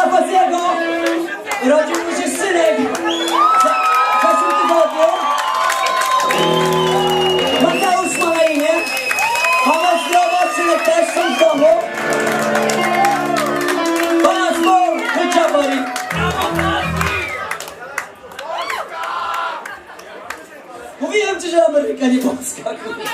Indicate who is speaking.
Speaker 1: Marcina Faziego! Rodził mu się synek w zeszłym tygodniu. Mateusz ma na imię. Mama zdrowa, synek też są w domu. Pana Zbor, życia Marii. Mówiłem ci, że Ameryka nie Polska. Mówiłam,